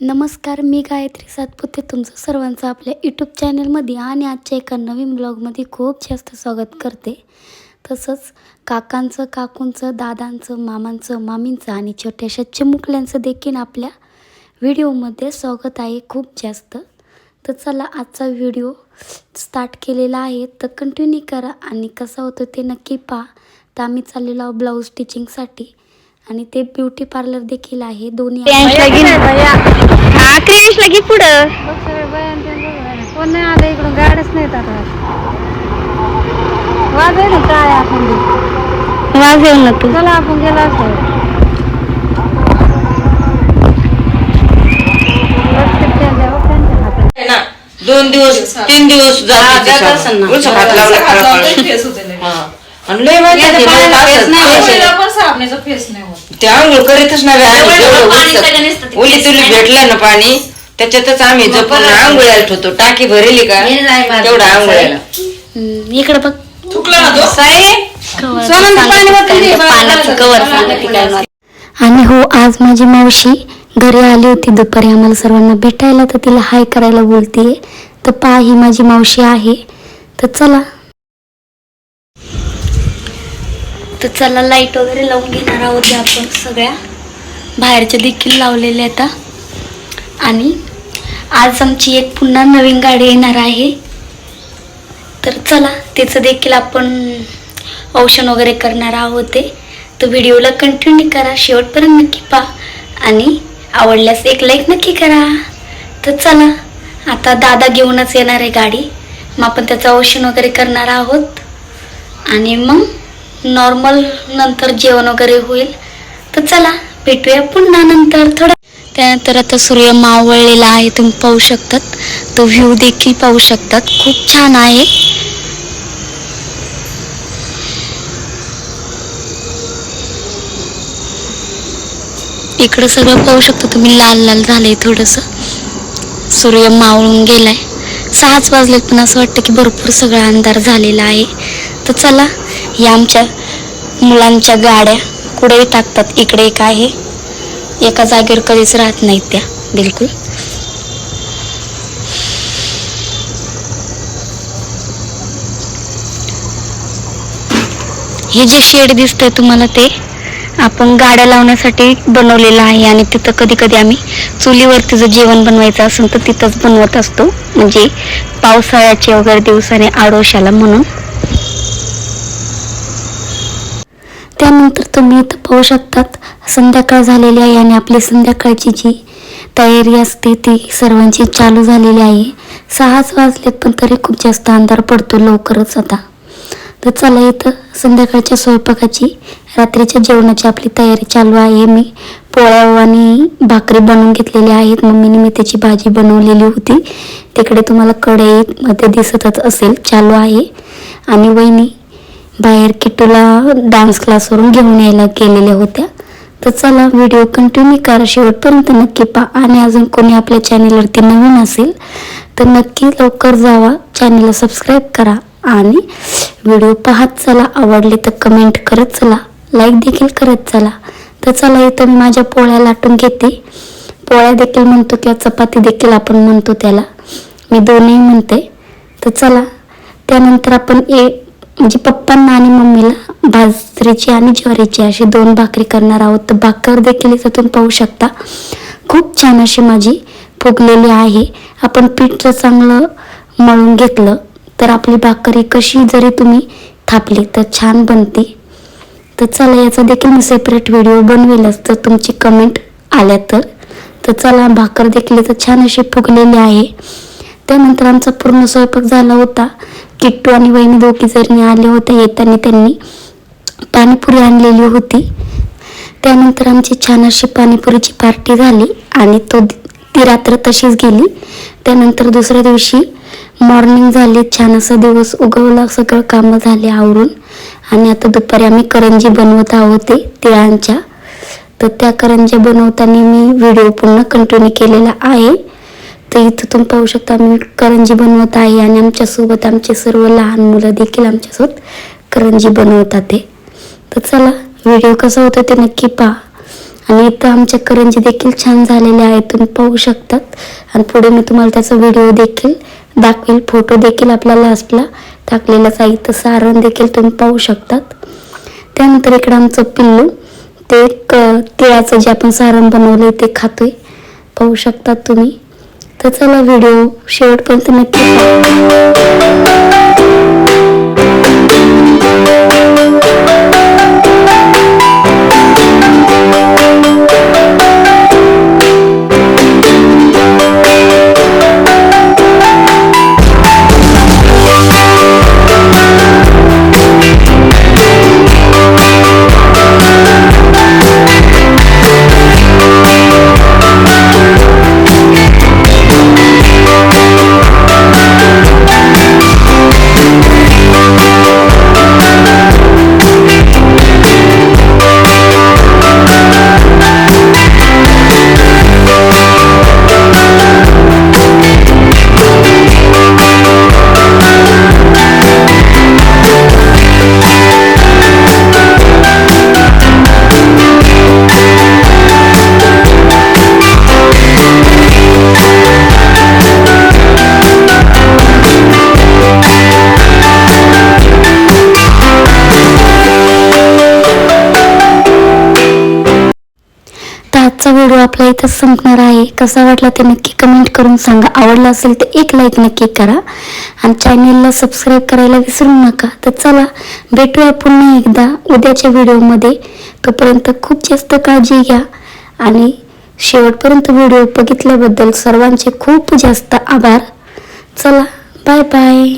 नमस्कार मी गायत्री सातपुते. तुमचं सर्वांचं आपल्या यूट्यूब चॅनलमध्ये आणि आजच्या एका नवीन ब्लॉगमध्ये खूप जास्त स्वागत करते. तसंच काकांचं काकूंचं दादांचं मामांचं मामींचं आणि छोट्याशा चिमुकल्यांचं देखील आपल्या व्हिडिओमध्ये स्वागत आहे खूप जास्त. तर चला आजचा व्हिडिओ स्टार्ट केलेला आहे. तर कंटिन्यू करा आणि कसा होतो ते नक्की पहा. तर आम्ही चाललेलो आहोत ब्लाऊज स्टिचिंगसाठी आणि ते ब्युटी पार्लर देखील आहे. दोन्ही हा क्रियांशला घे पुढं. कोण नाही आलं इकडून गाड्याच नाहीत आता. वाज आहे ना काय आपण. वाजव ना तू. चला आपण गेला असतो दोन दिवस तीन दिवस जाते आणि असं. ते आंघोळ करीतच नाही बाई आम्ही जेवढं उलसं- उली तुली भेटलं ना पाणी त्याच्यातच आम्ही जपून आंघोळ्याला ठेवतो. टाकी भरेली का? तेवढं आंघोळ्याला. हम्म, इकडं बघ. आणि हो आज माझी मावशी घरी आली होती दुपारी. आम्हाला सर्वांना भेटायला तर तिला हाय करायला बोलतीये. तर पहा ही माझी मावशी आहे. तर चला तर चला लाइट वगैरे लावून घेणार आहोत आपण सगळ्या. बाहेरच्या देखील लावलेल्या आता. आणि आज आमची एक पुन्हा नवीन गाडी येणार आहे. तर चला त्याचं देखील आपण औषण वगैरे करणार आहोत ते. तर व्हिडिओला कंटिन्यू करा शेवटपर्यंत नक्की पहा. आणि आवडल्यास एक लाईक नक्की करा. तर चला आता दादा घेऊनच येणार आहे गाडी. मग आपण त्याचं औषण वगैरे करणार आहोत. आणि मग नॉर्मल नंतर जेवण वगैरे होईल. तर चला भेटूया पुन्हा नंतर. थोडं त्यानंतर आता सूर्य मावळलेला आहे तुम्ही पाहू शकतात. तो व्ह्यू देखील पाहू शकतात. खूप छान आहे. इकडं सगळं पाहू शकता तुम्ही लाल लाल झालंय थोडंसं. सूर्य मावळून गेलाय. सहाच वाजलेत पण असं वाटतं की भरपूर सगळा अंधार झालेला आहे. तर चला या आमच्या मुलांच्या गाड्या कुठेही टाकतात इकडे एक आहे एका जागेवर कधीच राहत नाहीत त्या बिलकुल. हे जे शेड दिसतंय तुम्हाला ते आपण गाड्या लावण्यासाठी बनवलेलं आहे आणि तिथं कधी कधी आम्ही चुलीवरती जर जेवण बनवायचं असेल तर तिथंच बनवत असतो. म्हणजे पावसाळ्याचे वगैरे दिवसाने आडोशाला म्हणून. त्यानंतर तुम्ही इथं पाहू शकतात संध्याकाळ झालेली आहे आणि आपली संध्याकाळची जी तयारी असते ती सर्वांची चालू झालेली आहे. सहाच वाजलेत पण तरी खूप जास्त अंधार पडतो लवकरच आता. तर चला इथं संध्याकाळच्या स्वयंपाकाची रात्रीच्या जेवणाची आपली तयारी चालू आहे. मी पोळ्या आणि भाकरी बनवून घेतलेल्या आहेत. मम्मीने मी त्याची भाजी बनवलेली होती. तिकडे तुम्हाला कढईमध्ये दिसतच असेल चालू आहे. आणि वहिनी बाहेर किट्टूला डान्स क्लासवरून घेऊन यायला गेलेल्या होत्या. तर चला व्हिडिओ कंटिन्यू करा. शेवटपर्यंत नक्की पहा. आणि अजून कोणी आपल्या चॅनेलवरती नवीन असेल तर नक्की लवकर जावा. चॅनेलला सबस्क्राईब करा. आणि व्हिडिओ पाहत चला. आवडले तर कमेंट करत चला. लाईक देखील करत चला. तर चला इथं मी माझ्या पोळ्या लाटून घेते. पोळ्या देखील म्हणतो किंवा चपाती देखील आपण म्हणतो त्याला. मी दोन्ही म्हणते. तर चला. त्यानंतर आपण एक म्हणजे पप्पांना आणि मम्मीला बाजरीची आणि ज्वारीची अशी दोन भाकरी करणार आहोत. तर भाकर देखील इथून पाहू शकता. खूप छान अशी माझी फुगलेली आहे. आपण पीठ जर चांगलं मळून घेतलं तर आपली भाकरी कशी जरी तुम्ही थापली तर छान बनते. तर चला याचा देखील मी सेपरेट व्हिडिओ बनवेलच तर तुमची कमेंट आल्या तर. तर चला भाकर देखील इथं छान अशी फुगलेली आहे. त्यानंतर आमचा पूर्ण स्वयंपाक झाला होता. किट्टू आणि वहिनी दोघी जणी आले होते येताना त्यांनी पाणीपुरी आणलेली होती. त्यानंतर आमची छान अशी पाणीपुरीची पार्टी झाली आणि तो ती रात्र तशीच गेली. त्यानंतर दुसऱ्या दिवशी मॉर्निंग झाली छान असा दिवस उगवला सगळं कामं झाले आवरून. आणि आता दुपारी आम्ही करंजी बनवत आहोत तिळांच्या तर त्या करंज्या बनवताना मी व्हिडिओ पूर्ण कंटिन्यू केलेला आहे. तर इथं तुम्ही पाहू शकता मी करंजी बनवत आहे आणि आमच्यासोबत आमचे सर्व लहान मुलं देखील आमच्यासोबत करंजी बनवतात ते तर चला व्हिडिओ कसा होता ते नक्की पहा. आणि इथं आमच्या करंजी देखील छान झालेल्या आहेत तुम्ही पाहू शकतात. आणि पुढे मी तुम्हाला त्याचा व्हिडिओ देखील दाखवेल फोटो देखील आपल्या लास्टला टाकलेलाच आहे. इथं सारण देखील तुम्ही पाहू शकतात. त्यानंतर इकडं आमचं पिल्लू ते क तिळाचं जे आपण सारण बनवलं ते खातोय. पाहू शकतात तुम्ही. तर चला व्हिडिओ शेवटपर्यंत नक्की व्हिडिओ आपला इथं संपणार आहे. कसा वाटला ते नक्की कमेंट करून सांगा. आवडला असेल तर एक लाईक नक्की करा. आणि चॅनेलला सबस्क्राईब करायला विसरू नका. तर चला भेटूया पुन्हा एकदा उद्याच्या व्हिडिओमध्ये तोपर्यंत खूप जास्त काळजी घ्या. आणि शेवटपर्यंत व्हिडिओ बघितल्याबद्दल सर्वांचे खूप जास्त आभार. चला बाय बाय